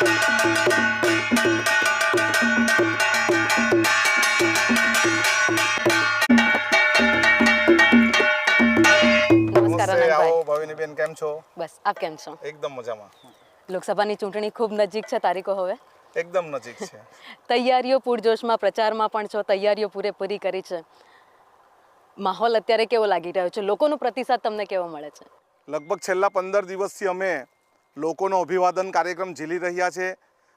નમસ્કાર નમસ્તે આનંદભાઈ આવો ભાવિનીબેન કેમ છો? બસ આપ કેમ છો? એકદમ મજામાં. લોકસભાની ચૂંટણી ખૂબ નજીક છે તારીખો હવે. એકદમ નજીક છે. તૈયારીઓ પૂરજોશમાં પ્રચારમાં પણ છો તૈયારીઓ પૂરેપૂરી કરી છે. માહોલ અત્યારે કેવો લાગી રહ્યો છે? લોકોનો પ્રતિસાદ તમને કેવો મળે છે? લગભગ છેલ્લા પંદર દિવસથી અમે લોકોનો અભિવાદન કાર્યક્રમ ઝીલી રહ્યા છે.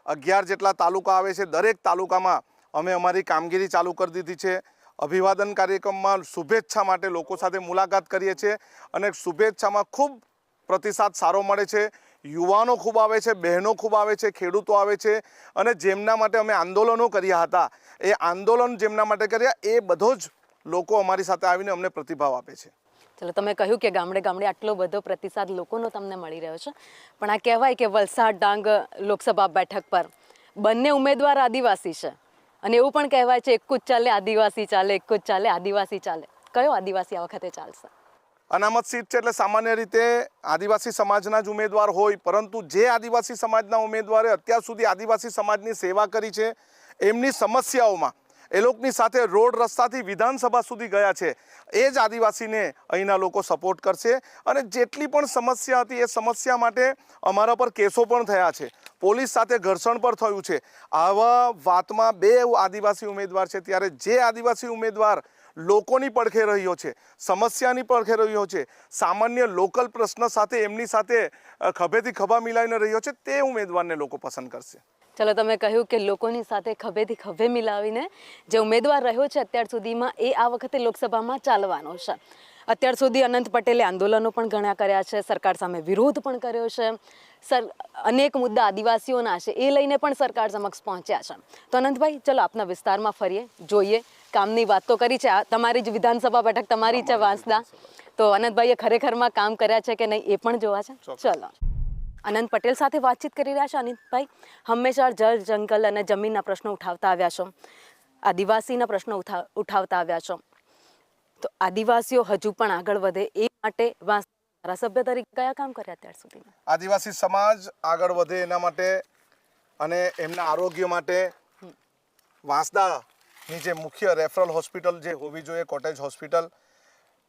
અગિયાર જેટલા તાલુકા આવે છે, દરેક તાલુકામાં અમે અમારી કામગીરી ચાલુ કરી દીધી છે. અભિવાદન કાર્યક્રમમાં શુભેચ્છા માટે લોકો સાથે મુલાકાત કરીએ છીએ અને શુભેચ્છામાં ખૂબ પ્રતિસાદ સારો મળે છે. યુવાનો ખૂબ આવે છે, બહેનો ખૂબ આવે છે, ખેડૂતો આવે છે અને જેમના માટે અમે આંદોલનો કર્યા હતા, એ આંદોલન જેમના માટે કર્યા, એ બધો જ લોકો અમારી સાથે આવીને અમને પ્રતિભાવ આપે છે. ચલો તમે કહ્યું કે ગામડે ગામડે આટલો બધો પ્રતિસાદ લોકોનો તમને મળી રહ્યો છે. પણ આ કહેવાય કે વલસાડ ડાંગ લોકસભા બેઠક પર બંને ઉમેદવાર આદિવાસી છે. અને એવું પણ કહેવાય છે, એક જ ચાલે, આદિવાસી ચાલે, એક જ ચાલે, આદિવાસી ચાલે. કયો આદિવાસી આ વખતે ચાલશે? અનામત સીટ છે એટલે સામાન્ય રીતે આદિવાસી સમાજના જ ઉમેદવાર હોય, પરંતુ જે આદિવાસી સમાજના ઉમેદવારે અત્યાર સુધી આદિવાસી સમાજની સેવા કરી છે, એમની સમસ્યાઓમાં એ લોકોની સાથે રોડ રસ્તાથી વિધાનસભા સુધી ગયા છે. એ જ આદિવાસીને અહીંના લોકો સપોર્ટ કરશે અને જેટલી પણ સમસ્યા હતી એ સમસ્યા માટે અમારા પર કેસો પણ થયા છે. પોલીસ સાથે ઘર્ષણ પણ થયું છે. આવા વાતમાં બે આદિવાસી ઉમેદવાર છે ત્યારે જે આદિવાસી ઉમેદવાર લોકોની પડખે રહ્યો છે, સમસ્યાની પડખે રહ્યો છે, સામાન્ય લોકલ પ્રશ્ન સાથે એમની સાથે ખભેથી ખભા મિલાવીને રહ્યો છે, તે ઉમેદવારને લોકો પસંદ કરશે. ચલો તમે કહ્યું કે લોકોની સાથે ખભેથી ખભે મિલાવીને જે ઉમેદવાર રહ્યો છે અત્યાર સુધીમાં એ આ વખતે લોકસભામાં ચાલવાનો છે. અત્યાર સુધી અનંત પટેલે આંદોલનો પણ ઘણા કર્યા છે સરકાર સામે વિરોધ પણ કર્યો છે. સર અનેક મુદ્દા આદિવાસીઓના છે એ લઈને પણ સરકાર સમક્ષ પહોંચ્યા છે. તો અનંતભાઈ ચલો આપના વિસ્તારમાં ફરીએ જોઈએ. કામની વાત તો કરી છે તમારી જ વિધાનસભા બેઠક તમારી છે વાંસદા. તો અનંતભાઈએ ખરેખરમાં કામ કર્યા છે કે નહીં એ પણ જોવા છે? ચલો. અનંત પટેલ સાથે વાતચીત કરી રહ્યા છો અનિતભાઈ. હંમેશા જળ જંગલ અને જમીનના પ્રશ્નો ઉઠાવતા આવ્યા છો. આદિવાસીના પ્રશ્નો ઉઠા- ઉઠાવતા આવ્યા છો. તો આદિવાસીઓ હજુ પણ આગળ વધે એ માટે વાંસ ધારાસભ્ય તરીકે કયા કામ કર્યા અત્યાર સુધી આદિવાસી સમાજ આગળ વધે એના માટે અને એમના આરોગ્ય માટે વાંસદાની જે મુખ્ય રેફરલ હોસ્પિટલ જે હોવી જોઈએ કોટેજ હોસ્પિટલ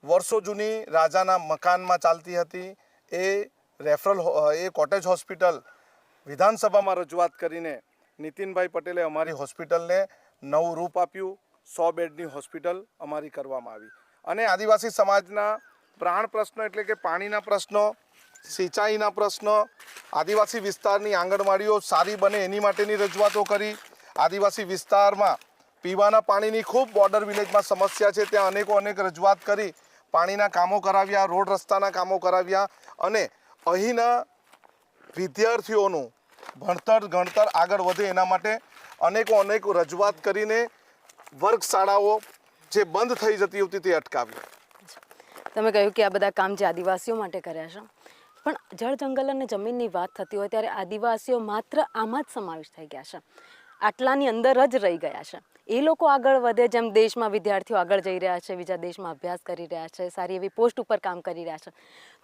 વર્ષો જૂની રાજાના મકાનમાં ચાલતી હતી. એ રેફરલ એ કોટેજ હોસ્પિટલ વિધાનસભામાં રજૂઆત કરીને નીતિનભાઈ પટેલે અમારી હોસ્પિટલને નવું રૂપ આપ્યું. સો બેડની હોસ્પિટલ અમારી કરવામાં આવી. અને આદિવાસી સમાજના પ્રાણ પ્રશ્નો એટલે કે પાણીના પ્રશ્નો, સિંચાઈના પ્રશ્નો, આદિવાસી વિસ્તારની આંગણવાડીઓ સારી બને એની માટેની રજૂઆતો કરી. આદિવાસી વિસ્તારમાં પીવાના પાણીની ખૂબ બોર્ડર વિલેજમાં સમસ્યા છે. ત્યાં અનેકો અનેક રજૂઆત કરી. પાણીના કામો કરાવ્યા, રોડ રસ્તાના કામો કરાવ્યા અને અહીંના વિદ્યાર્થીઓનું ભણતર ગણતર આગળ વધે એના માટે અનેકો અનેક રજૂઆત કરીને વર્ગશાળાઓ જે બંધ થઈ જતી હતી તે અટકાવી. તમે કહ્યું કે આ બધા કામ જે આદિવાસીઓ માટે કર્યા છે. પણ જળ જંગલ અને જમીનની વાત થતી હોય ત્યારે આદિવાસીઓ માત્ર આમાં જ સમાવેશ થઈ ગયા છે. આટલાની અંદર જ રહી ગયા છે. એ લોકો આગળ વધે જેમ દેશમાં વિદ્યાર્થીઓ આગળ જઈ રહ્યા છે, બીજા દેશમાં અભ્યાસ કરી રહ્યા છે, સારી એવી પોસ્ટ ઉપર કામ કરી રહ્યા છે.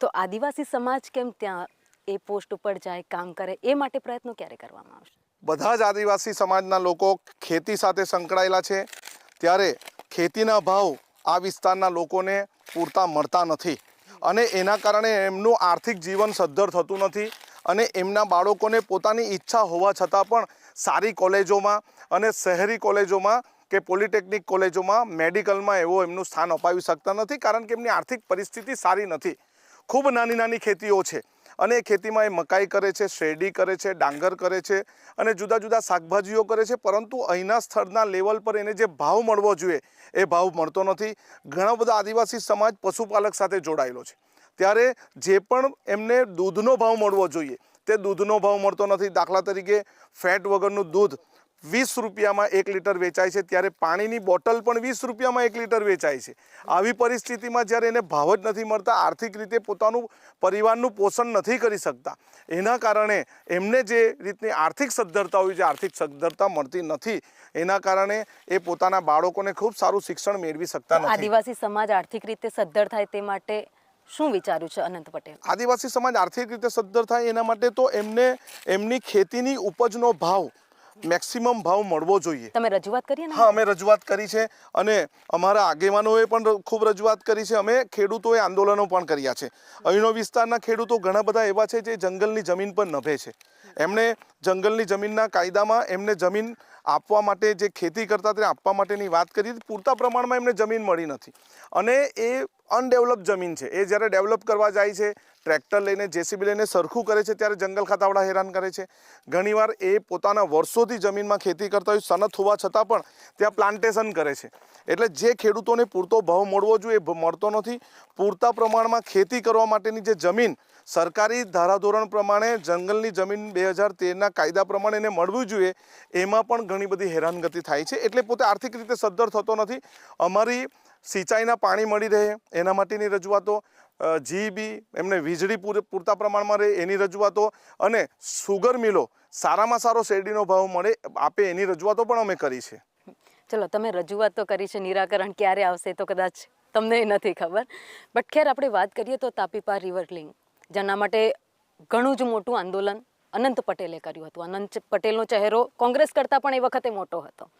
તો આદિવાસી સમાજ કેમ ત્યાં એ પોસ્ટ ઉપર જાય, કામ કરે, એ માટે પ્રયત્નો ક્યારે કરવામાં આવશે? બધા જ આદિવાસી સમાજના લોકો ખેતી સાથે સંકળાયેલા છે. ત્યારે ખેતીના ભાવ આ વિસ્તારના લોકોને પૂરતા મળતા નથી. અને એના કારણે એમનું આર્થિક જીવન સદ્ધર થતું નથી. અને એમના બાળકોને પોતાની ઈચ્છા હોવા છતાં પણ સારી કોલેજોમાં અને શહેરી કોલેજોમાં કે પોલિટેકનિક કોલેજોમાં મેડિકલમાં એવો એમનું સ્થાન અપાવી શકતા નથી કારણ કે એમની આર્થિક પરિસ્થિતિ સારી નથી. ખૂબ નાની નાની ખેતીઓ છે અને એ ખેતીમાં એ મકાઈ કરે છે, શેરડી કરે છે, ડાંગર કરે છે અને જુદા જુદા શાકભાજીઓ કરે છે. પરંતુ અહીંના સ્થળના લેવલ પર એને જે ભાવ મળવો જોઈએ એ ભાવ મળતો નથી. ઘણા બધા આદિવાસી સમાજ પશુપાલક સાથે જોડાયેલો છે. ત્યારે જે પણ એમને દૂધનો ભાવ મળવો જોઈએ તે દૂધનો ભાવ મળતો નથી. દાખલા તરીકે ફેટ વગરનું દૂધ વીસ રૂપિયામાં એક લીટર વેચાય છે, ત્યારે પાણીની બોટલ પણ વીસ રૂપિયામાં એક લીટર વેચાય છે. આવી પરિસ્થિતિમાં જ્યારે એને ભાવ જ નથી મળતા, આર્થિક રીતે પોતાનું પરિવારનું પોષણ નથી કરી શકતા. એના કારણે એમને જે રીતની આર્થિક સદ્ધરતા હોય છે, આર્થિક સદ્ધરતા મળતી નથી, એના કારણે એ પોતાના બાળકોને ખૂબ સારું શિક્ષણ મેળવી શકતા નથી. આદિવાસી સમાજ આર્થિક રીતે સદ્ધર થાય તે માટે શું વિચાર્યું છે અનંત પટેલ? આદિવાસી સમાજ આર્થિક રીતે સદ્ધર થાય એના માટે તો એમને એમની ખેતીની ઉપજનો ભાવ મેક્સિમમ ભાવ મળવો જોઈએ. તમે રજૂઆત કરી હા અમે રજૂઆત કરી છે અને અમારા આગેવાનોએ પણ ખૂબ રજૂઆત કરી છે. અમે ખેડૂતોએ આંદોલનો પણ કર્યા છે. અહીંનો વિસ્તારના ખેડૂતો ઘણા બધા એવા છે જે જંગલની જમીન પર નભે છે. એમણે જંગલની જમીનના કાયદામાં એમને જમીન આપવા માટે જે ખેતી કરતા તે આપવા માટેની વાત કરી. પૂરતા પ્રમાણમાં એમને જમીન મળી નથી. અને એ અનડેવલપ જમીન છે. એ જ્યારે ડેવલપ કરવા જાય છે, ટ્રેક્ટર લઈને, જેસીબી લઈને સરખું કરે છે, ત્યારે જંગલ ખાતાવાળા હેરાન કરે છે. ઘણીવાર એ પોતાના વર્ષોથી જમીનમાં ખેતી કરતા હોય, સનત હોવા છતાં પણ ત્યાં પ્લાન્ટેશન કરે છે. એટલે જે ખેડૂતોને પૂરતો ભાવ મળવો જોઈએ મળતો નથી. પૂરતા પ્રમાણમાં ખેતી કરવા માટેની જે જમીન સરકારી ધારાધોરણ પ્રમાણે જંગલની જમીન બે હજાર તેરના કાયદા પ્રમાણે એને મળવું જોઈએ, એમાં પણ ઘણી બધી હેરાનગતિ થાય છે. એટલે પોતે આર્થિક રીતે સદ્ધર થતો નથી. અમારી સિંચાઈના પાણી મળી રહે, એના માટેની રજૂઆતો જીબી એમને વીજળી પૂર- પૂરતા પ્રમાણમાં રહે એની રજૂઆતો અને સુગર મિલો, સારામાં સારો શેરડીનો ભાવ મળે, આપે એની રજૂઆતો પણ અમે કરી છે. ચલો, તમે રજૂઆત તો કરી છે, નિરાકરણ ક્યારે આવશે તો કદાચ તમને નથી ખબર. બટ ખેર, આપણે વાત કરીએ તો તાપી પાર રિવર લિંક. જેના માટે ઘણું જ મોટું આંદોલન અનંત પટેલે કર્યું હતું. અનંત પટેલનો ચહેરો કોંગ્રેસ કરતાં પણ એ વખતે મોટો હતો.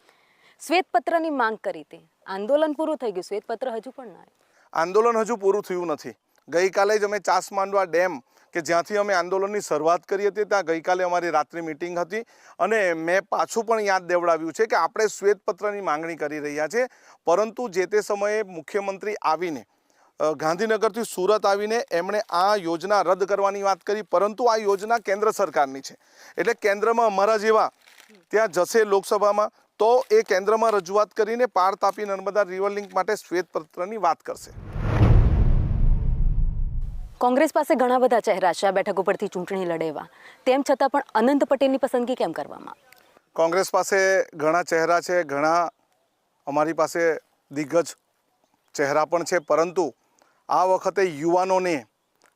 શ્વેતપત્રની માંગ કરી હતી. આંદોલન પૂરું થઈ ગયું. શ્વેતપત્ર હજુ પણ ના આંદોલન હજુ પૂરું થયું નથી. ગઈકાલે જ અમે ચાસ માંડવા ડેમ, કે જ્યાંથી અમે આંદોલનની શરૂઆત કરી હતી, ત્યાં ગઈકાલે અમારી રાત્રિ મિટિંગ હતી. અને મેં પાછું પણ યાદ દેવડાવ્યું છે કે આપણે શ્વેતપત્રની માંગણી કરી રહ્યા છે પરંતુ જે તે સમયે મુખ્યમંત્રી આવીને ગાંધીનગરથી સુરત આવીને એમણે આ યોજના રદ કરવાની વાત કરી પરંતુ આ યોજના કેન્દ્ર સરકારની છે. એટલે કેન્દ્રમાં અમારા જેવા ત્યાં જશે લોકસભામાં તો એ કેન્દ્રમાં રજૂઆત કરીને પાર તાપી નર્મદા રિવર લિંક માટે શ્વેતપત્રની વાત કરશે. કોંગ્રેસ પાસે ઘણા બધા ચહેરા છે આ બેઠક ઉપરથી ચૂંટણી લડેવા. તેમ છતાં પણ અનંત પટેલની પસંદગી કેમ કરવામાં? કોંગ્રેસ પાસે ઘણા ચહેરા છે ઘણા અમારી પાસે દિગ્ગજ ચહેરા પણ છે પરંતુ આ વખતે યુવાનોને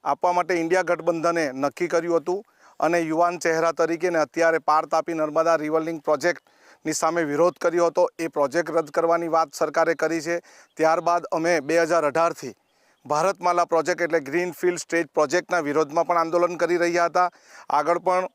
આપવા માટે ઇન્ડિયા ગઠબંધને નક્કી કર્યું હતું અને યુવાન ચહેરા તરીકે ને અત્યારે પાર તાપી નર્મદા રિવર પ્રોજેક્ટની સામે વિરોધ કર્યો હતો. એ પ્રોજેક્ટ રદ કરવાની વાત સરકારે કરી છે. ત્યારબાદ અમે બે હજાર અઢારથી ભારતમાલા પ્રોજેક્ટ એટલે ગ્રીન ફિલ્ડ સ્ટેજ પ્રોજેક્ટના વિરોધમાં પણ આંદોલન કરી રહ્યા હતા. આગળ પણ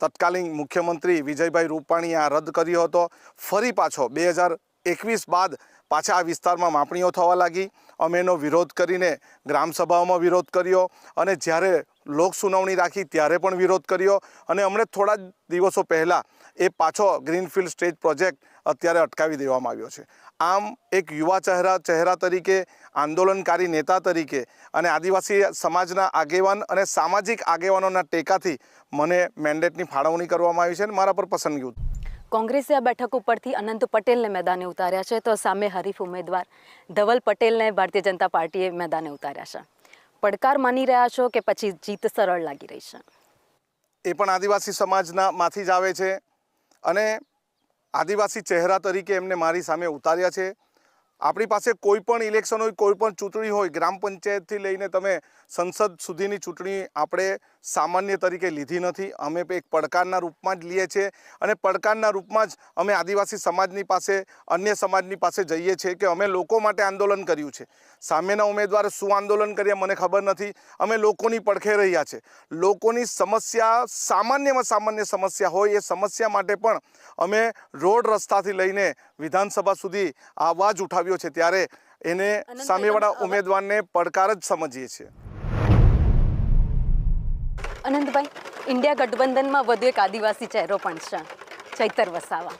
તત્કાલીન મુખ્યમંત્રી વિજયભાઈ રૂપાણીએ આ રદ કર્યો હતો. ફરી પાછો બે હજાર એકવીસ બાદ પાછા આ વિસ્તારમાં માપણીઓ થવા લાગી. અમે એનો વિરોધ કરીને ગ્રામસભાઓમાં વિરોધ કર્યો અને જ્યારે લોક સુનાવણી રાખી ત્યારે પણ વિરોધ કર્યો અને હમણાં થોડા જ દિવસો પહેલાં એ પાછો ગ્રીનફિલ્ડ સ્ટેજ પ્રોજેક્ટ અત્યારે અટકાવી દેવામાં આવ્યો છે. આમ એક યુવા ચહેરા ચહેરા તરીકે, આંદોલનકારી નેતા તરીકે અને આદિવાસી સમાજના આગેવાન અને સામાજિક આગેવાનોના ટેકાથી મને મેન્ડેટની ફાળવણી કરવામાં આવી છે અને મારા પર પસંદગી કોંગ્રેસે આ બેઠક ઉપરથી અનંત પટેલને મેદાને ઉતાર્યા છે. તો સામે હરીફ ઉમેદવાર ધવલ પટેલને ભારતીય જનતા પાર્ટીએ મેદાને ઉતાર્યા છે. પડકાર માની રહ્યા છો કે પછી જીત સરળ લાગી રહી છે? એ પણ આદિવાસી સમાજના માંથી જ આવે છે. અને આદિવાસી ચહેરા તરીકે એમને મારી સામે ઉતાર્યા છે. આપણી પાસે કોઈ પણ ઇલેક્શન હોય, કોઈ પણ ચૂંટણી હોય, ગ્રામ પંચાયતથી લઈને તમે સંસદ સુધીની ચૂંટણી આપણે સામાન્ય તરીકે લીધી નથી. અમે એક પડકારના રૂપમાં જ લઈએ છીએ અને પડકારના રૂપમાં જ અમે આદિવાસી સમાજની પાસે, અન્ય સમાજની પાસે જઈએ છીએ કે અમે લોકો માટે આંદોલન કર્યું છે. સામેના ઉમેદવારે શું આંદોલન કર્યા મને ખબર નથી. અમે લોકોની પડખે રહ્યા છે. લોકોની સમસ્યા સામાન્યમાં સામાન્ય સમસ્યા હોય એ સમસ્યા માટે પણ અમે રોડ રસ્તાથી લઈને વિધાનસભા સુધી આવાજ અવાજ ઉઠાવ્યો છે ત્યારે એને સામેવાળા ઉમેદવારને પડકાર જ સમજીએ છીએ. અનંતભાઈ ઇન્ડિયા ગઠબંધનમાં વધુ એક આદિવાસી ચહેરો પણ છે ચૈતર વસાવા.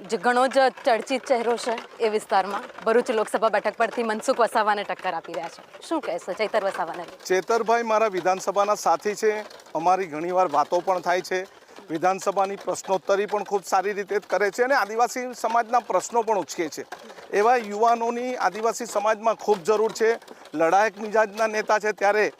જે ઘણો જ ચર્ચિત ચહેરો છે એ વિસ્તારમાં ભરૂચ લોકસભા બેઠક પરથી મનસુખ વસાવાને ટક્કર આપી રહ્યા છે. શું કહેશો ચૈતર વસાવાને? ચેતરભાઈ મારા વિધાનસભાના સાથી છે. અમારી ઘણીવાર વાતો પણ થાય છે. વિધાનસભાની પ્રશ્નોત્તરી પણ ખૂબ સારી રીતે કરે છે અને આદિવાસી સમાજના પ્રશ્નો પણ ઉચકે છે. એવા યુવાનોની આદિવાસી સમાજમાં ખૂબ જરૂર છે. લડાયક મિજાજના નેતા છે. ત્યારે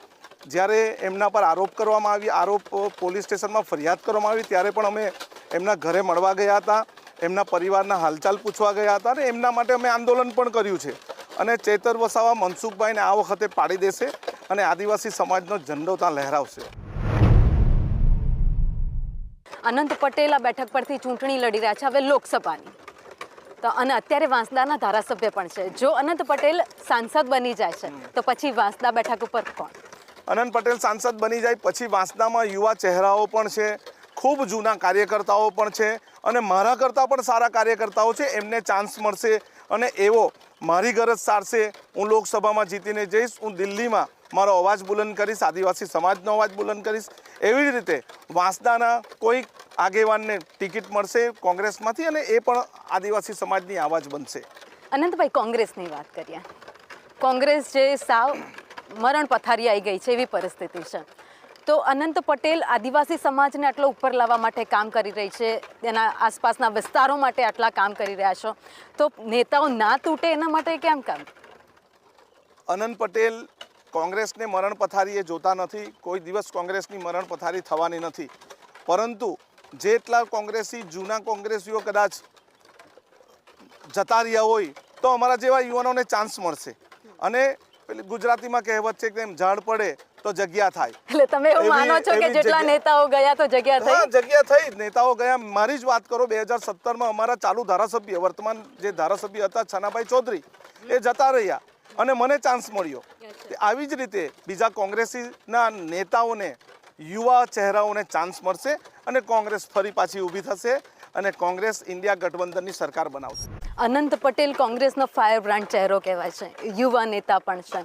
જ્યારે એમના પર આરોપ કરવામાં આવી આરોપ પોલીસ સ્ટેશનમાં ફરિયાદ કરવામાં આવી, ત્યારે પણ અમે એમના ઘરે મળવા ગયા હતા. એમના પરિવારના હાલચાલ પૂછવા ગયા હતા અને એમના માટે અમે આંદોલન પણ કર્યું છે. અને ચેતર વસાવા મનસુખભાઈને આ વખતે પાડી દેશે અને આદિવાસી સમાજનો ઝંડો ત્યાં લહેરાવશે. અનંત પટેલ આ બેઠક પરથી ચૂંટણી લડી રહ્યા છે, હવે લોકસભાની. તો અને અત્યારે વાંસદાના ધારાસભ્ય પણ છે. જો અનંત પટેલ સાંસદ બની જાય છે, તો પછી વાંસદા બેઠક ઉપર કોણ? અનંત પટેલ સાંસદ બની જાય, પછી વાંસદામાં યુવા ચહેરાઓ પણ છે, ખૂબ જૂના કાર્યકર્તાઓ પણ છે અને મારા કરતાં પણ સારા કાર્યકર્તાઓ છે, એમને ચાન્સ મળશે અને એવો મારી ગરજ સારશે. હું લોકસભામાં જીતીને જઈશ, હું દિલ્હીમાં મારો અવાજ બુલંદ કરીશ આદિવાસી સમાજનો અવાજ બુલંદ કરીશ. એવી જ રીતે વાંસદાના કોઈક આગેવાનને ટિકિટ મળશે કોંગ્રેસમાંથી અને એ પણ આદિવાસી સમાજની આવાજ બનશે. અનંતભાઈ કોંગ્રેસની વાત કરીએ. કોંગ્રેસ જે સાવ મરણ પથારી આવી ગઈ છે એવી પરિસ્થિતિ છે. તો અનંત પટેલ આદિવાસી સમાજને આટલો ઉપર લાવવા માટે કામ કરી રહી છે એના આસપાસના વિસ્તારો માટે આટલા કામ કરી રહ્યા છો. તો નેતાઓ ના તૂટે એના માટે કેમ કામ? અનંત પટેલ કોંગ્રેસને મરણ પથારીએ જોતા નથી કોઈ દિવસ કોંગ્રેસની મરણ પથારી થવાની નથી. પરંતુ જેટલા કોંગ્રેસી જૂના કોંગ્રેસીઓ કદાચ જતા રહ્યા હોય તો અમારા જેવા યુવાનોને ચાન્સ મળશે. અને પેલી ગુજરાતીમાં કહેવત છે કે એમ ઝાડ પડે તો જગ્યા થાય. એટલે તમે એવું માનો છો કે જેટલા નેતાઓ ગયા તો જગ્યા હા થઈ? જગ્યા થઈ નેતાઓ ગયા. મારી જ વાત કરો બે માં સત્તરમાં અમારા ચાલુ ધારાસભ્ય વર્તમાન જે ધારાસભ્ય હતા છનાભાઈ ચૌધરી એ જતા રહ્યા. અને મને ચાન્સ મળ્યો. આવી જ રીતે બીજા કોંગ્રેસીના નેતાઓને યુવા ચહેરાઓને ચાન્સ મળશે અને કોંગ્રેસ ફરી પાછી ઊભી થશે અને કોંગ્રેસ ઇન્ડિયા ગઠબંધનની સરકાર બનાવશે. અનંત પટેલ કોંગ્રેસનો ફાયર બ્રાન્ડ ચહેરો કહેવાય છે. યુવા નેતા પણ છે.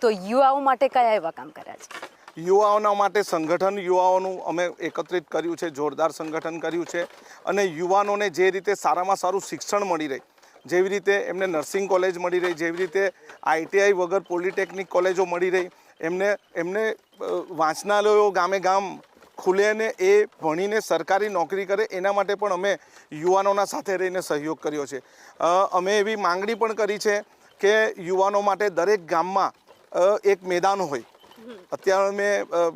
તો યુવાઓ માટે કયા એવા કામ કર્યા છે? યુવાઓના માટે સંગઠન યુવાઓનું અમે એકત્રિત કર્યું છે જોરદાર સંગઠન કર્યું છે અને યુવાનોને જે રીતે સારામાં સારું શિક્ષણ મળી રહે જેવી રીતે એમને નર્સિંગ કોલેજ મળી રહી, જેવી રીતે આઈટીઆઈ વગર પોલિટેકનિક કોલેજો મળી રહી, એમને એમને વાંચનાલયો ગામે ગામ ખુલે અને એ ભણીને સરકારી નોકરી કરે, એના માટે પણ અમે યુવાનોના સાથે રહીને સહયોગ કર્યો છે. અમે એવી માંગણી પણ કરી છે કે યુવાનો માટે દરેક ગામમાં એક મેદાન હોય. અત્યારે અમે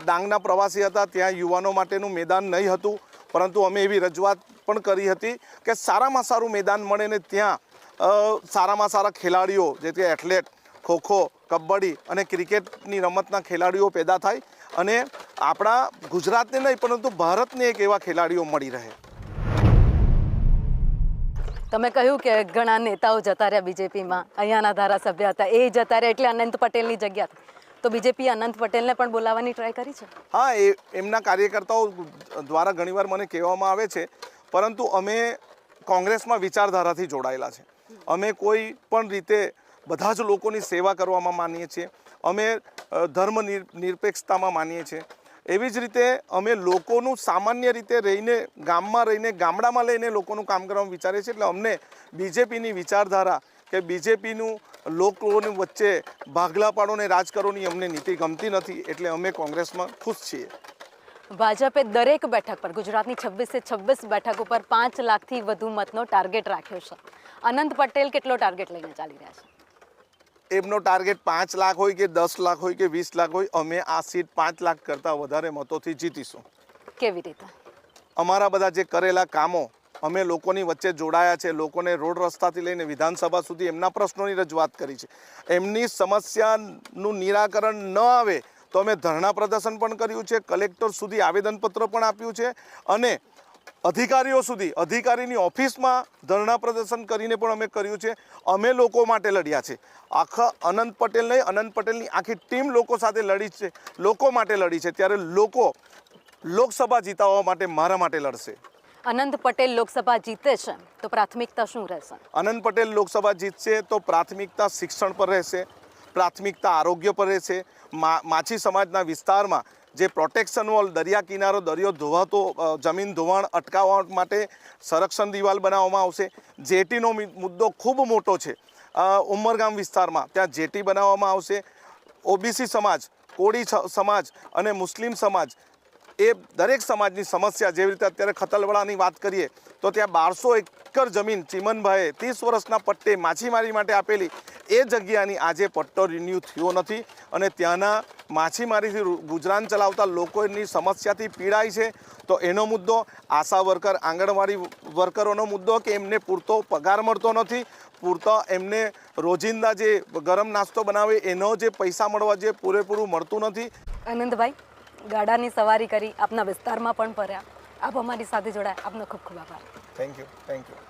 ડાંગના પ્રવાસી હતા, ત્યાં યુવાનો માટેનું મેદાન નહીં હતું, પરંતુ અમે એવી રજૂઆત પણ કરી હતી કે સારામાં સારું મેદાન મળે ને ત્યાં સારામાં સારા ખેલાડીઓ જે કે એથ્લેટ ખોખો કબડ્ડી અને ક્રિકેટની રમતના ખેલાડીઓ પેદા થાય અને આપણા ગુજરાતને નહીં પરંતુ ભારતને એક એવા ખેલાડીઓ મળી રહે. તમે કહ્યું કે ઘણા નેતાઓ જતા રહ્યા બીજેપીમાં અહીંયાના ધારાસભ્ય હતા એ જતા રહ્યા એટલે અનંત પટેલની જગ્યા તો બીજેપી અનંત પટેલને પણ બોલાવવાની ટ્રાય કરી છે? હા એ એમના કાર્યકર્તાઓ દ્વારા ઘણીવાર મને કહેવામાં આવે છે પરંતુ અમે કોંગ્રેસમાં વિચારધારાથી જોડાયેલા છે. અમે કોઈ પણ રીતે બધા જ લોકોની સેવા કરવામાં માનીએ છીએ. અમે ધર્મ નિરપેક્ષતામાં માનીએ છીએ. એવી જ રીતે અમે લોકોનું સામાન્ય રીતે રહીને, ગામમાં રહીને, ગામડામાં લઈને લોકોનું કામ કરવાનું વિચારીએ છીએ. એટલે અમને બીજેપીની વિચારધારા કે બીજેપીનું લોકોની વચ્ચે ભાગલા પાડો ને રાજ કરોની અમને નીતિ ગમતી નથી, એટલે અમે કોંગ્રેસમાં ખુશ છીએ. ભાજપે દરેક બેઠક પર, ગુજરાતની છવ્વીસે છવ્વીસ બેઠક ઉપર પાંચ લાખથી વધુ મતનો ટાર્ગેટ રાખ્યો છે. અનંત પટેલ કેટલો ટાર્ગેટ લઈને ચાલી રહ્યા છે? એમનો ટાર્ગેટ પાંચ લાખ હોય કે દસ લાખ હોય કે વીસ લાખ હોય અમે આ સીટ પાંચ લાખ કરતાં વધારે મતોથી જીતીશું. કેવી રીતે? અમારા બધા જે કરેલા કામો અમે લોકોની વચ્ચે જોડાયા છે લોકોને રોડ રસ્તાથી લઈને વિધાનસભા સુધી એમના પ્રશ્નોની રજૂઆત કરી છે. એમની સમસ્યાનું નિરાકરણ ન આવે તો અમે ધરણા પ્રદર્શન પણ કર્યું છે કલેક્ટર સુધી આવેદનપત્ર પણ આપ્યું છે અને અધિકારીઓ સુધી અધિકારીની ઓફિસમાં ધરણા પ્રદર્શન કરીને પણ અમે કર્યું છે. અમે લોકો માટે લડ્યા છે. આખા અનંત પટેલ નહીં અનંત પટેલની આખી ટીમ લોકો સાથે લડી છે લોકો માટે લડી છે. ત્યારે લોકો લોકસભા જીતાવવા માટે મારા માટે લડશે. અનંત પટેલ લોકસભા જીતે છે તો પ્રાથમિકતા શું રહેશે? અનંત પટેલ લોકસભા જીતશે તો પ્રાથમિકતા શિક્ષણ પર રહેશે પ્રાથમિકતા આરોગ્ય પર રહેશે. માછી સમાજના વિસ્તારમાં જે પ્રોટેક્શન વોલ, દરિયા કિનારો, દરિયો ધોવાતો જમીન ધોવાણ, અટકાવવા માટે સંરક્ષણ દિવાલ બનાવવામાં આવશે. જેટીનો મુદ્દો ખૂબ મોટો છે. ઉમરગામ વિસ્તારમાં ત્યાં જેટી બનાવવામાં આવશે. ઓબીસી સમાજ, કોળી સમાજ અને મુસ્લિમ સમાજ એ દરેક સમાજની સમસ્યા જેવી રીતે અત્યારે ખતલવાડાની વાત કરીએ, તો ત્યાં બારસો એકર જમીન ચીમનભાઈએ ત્રીસ વર્ષના પટ્ટે માછીમારી માટે આપેલી. એ જગ્યાની આજે પટ્ટો રિન્યૂ થયો નથી અને ત્યાંના માછીમારીથી ગુજરાન ચલાવતા લોકોની સમસ્યાથી પીડાય છે. તો એનો મુદ્દો આશા વર્કર આંગણવાડી વર્કરોનો મુદ્દો કે એમને પૂરતો પગાર મળતો નથી. પૂરતો એમને રોજિંદા જે ગરમ નાસ્તો બનાવે એનો જે પૈસા મળવા જે પૂરેપૂરું મળતું નથી. આનંદભાઈ ગાડાની સવારી કરી આપના વિસ્તારમાં પણ ફર્યા. આપ અમારી સાથે જોડાયા. આપનો ખૂબ ખૂબ આભાર. Thank you thank you